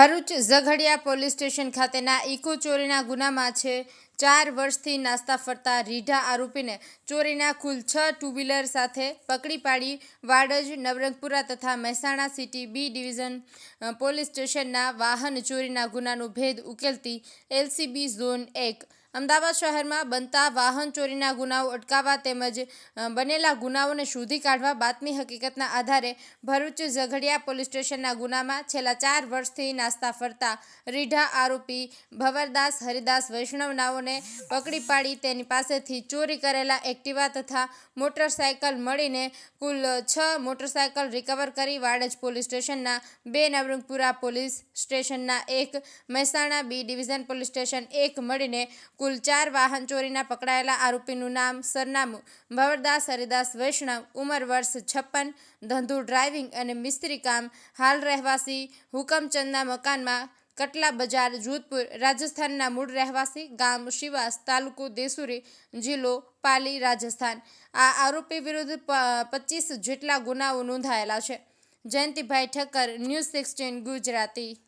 Bharuch Jhagadia police station ખાતેના Eeco ચોરીના ગુનામાં છે. ચાર વર્ષથી નાસ્તા ફરતા રીઢા આરોપીને ચોરીના કુલ છ ટુ વ્હીલર સાથે પકડી પાડી વાડજ, નવરંગપુરા તથા Mehsana city B division police સ્ટેશનના વાહન ચોરીના ગુનાનો ભેદ ઉકેલતી એલસીબી ઝોન એક અમદાવાદ શહેરમાં બનતા વાહન ચોરીના ગુનાઓ અટકાવવા તેમજ બનેલા ગુનાઓને શોધી કાઢવા બાતમી હકીકતના આધારે ભરૂચ ઝઘડિયા પોલીસ સ્ટેશનના ગુનામાં છેલ્લા ચાર વર્ષથી નાસ્તા ફરતા રીઢા આરોપી ભવરદાસ, હરિદાસ વૈષ્ણવ નાઓને પકડી પાડી તેની પાસેથી ચોરી કરેલા એક્ટિવા તથા મોટરસાયકલ મળીને કુલ છ મોટરસાયકલ રિકવર કરી વાડજ પોલીસ સ્ટેશનના બે નવરંગપુરા પોલીસ સ્ટેશનના એક Mehsana B division police station એક મળીને કુલ ચાર વાહન ચોરીના પકડાયેલા આરોપીનું નામ, સરનામું, ભવરદાસ, હરિદાસ, વૈષ્ણવ, ઉંમર વર્ષ છપ્પન ધંધુ ડ્રાઇવિંગ અને મિસ્ત્રી કામ, હાલ રહેવાસી હુકમચંદના મકાનમાં, કટલા બજાર, જોધપુર, રાજસ્થાનના મૂળ રહેવાસી, ગામ શિવાસ, તાલુકો દેસુરી, જિલ્લો પાલી, રાજસ્થાન. આ આરોપી વિરુદ્ધ પચીસ જેટલા ગુનાઓ નોંધાયેલા છે. Jayantibhai Thakkar, news sixteen, Gujarati.